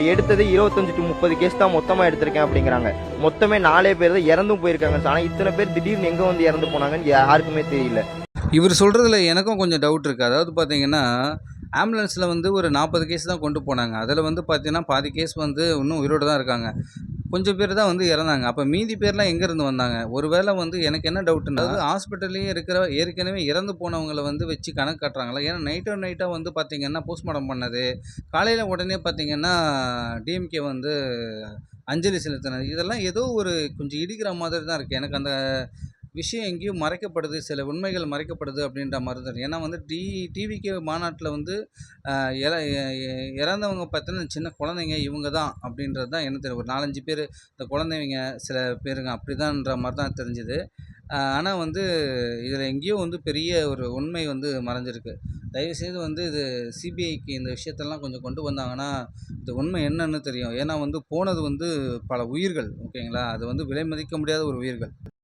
எடுத்தது இருபத்தஞ்சு டு முப்பது கேஸ் தான் மொத்தமா எடுத்திருக்கேன் அப்படிங்கிறாங்க. மொத்தமே நாலே பேர் தான் இறந்தும் போயிருக்காங்க ஆனா இத்தனை பேர் திடீர்னு எங்க வந்து இறந்து போனாங்கன்னு யாருக்குமே தெரியல. இவர் சொல்கிறதுல எனக்கும் கொஞ்சம் டவுட் இருக்குது அதாவது பார்த்தீங்கன்னா ஆம்புலன்ஸில் வந்து ஒரு நாற்பது கேஸ் தான் கொண்டு போனாங்க. அதில் வந்து பார்த்தீங்கன்னா பாதி கேஸ் வந்து இன்னும் உயிரோடு தான் இருக்காங்க. கொஞ்சம் பேர் தான் வந்து இறந்தாங்க. அப்போ மீதி பேர்லாம் எங்கேருந்து வந்தாங்க? ஒருவேளை வந்து எனக்கு என்ன டவுட்னா அதாவது ஹாஸ்பிட்டல்லையே இருக்கிற ஏற்கனவே இறந்து போனவங்களை வந்து வச்சு கணக்கு காட்டுறாங்களா? ஏன்னா நைட்டோ நைட்டாக வந்து பார்த்தீங்கன்னா போஸ்ட்மார்ட்டம் பண்ணது. காலையில் உடனே பார்த்தீங்கன்னா டிஎம்கே வந்து அஞ்சலி செலுத்தினது. இதெல்லாம் ஏதோ ஒரு கொஞ்சம் இடிக்கிற மாதிரி தான் இருக்குது எனக்கு அந்த விஷயம் எங்கேயும் மறைக்கப்படுது சில உண்மைகள் மறைக்கப்படுது அப்படின்ற மாதிரி தான் ஏன்னா வந்து டி டிவிக்கு மாநாட்டில் வந்து இற எ- இறந்தவங்க பார்த்தீங்கன்னா சின்ன குழந்தைங்க இவங்க தான் அப்படின்றது தான் என்ன தெரியும். ஒரு நாலஞ்சு பேர் இந்த குழந்தைங்க சில பேருங்க அப்படிதான்ற மாதிரி தான் தெரிஞ்சுது. ஆனால் வந்து இதில் எங்கேயோ வந்து பெரிய ஒரு உண்மை வந்து மறைஞ்சிருக்கு. தயவுசெய்து வந்து இது சிபிஐக்கு இந்த விஷயத்தெல்லாம் கொஞ்சம் கொண்டு வந்தாங்கன்னா இந்த உண்மை என்னன்னு தெரியும். ஏன்னா வந்து போனது வந்து பல உயிர்கள் ஓகேங்களா? அது வந்து விலை மதிக்க முடியாத ஒரு உயிர்கள்.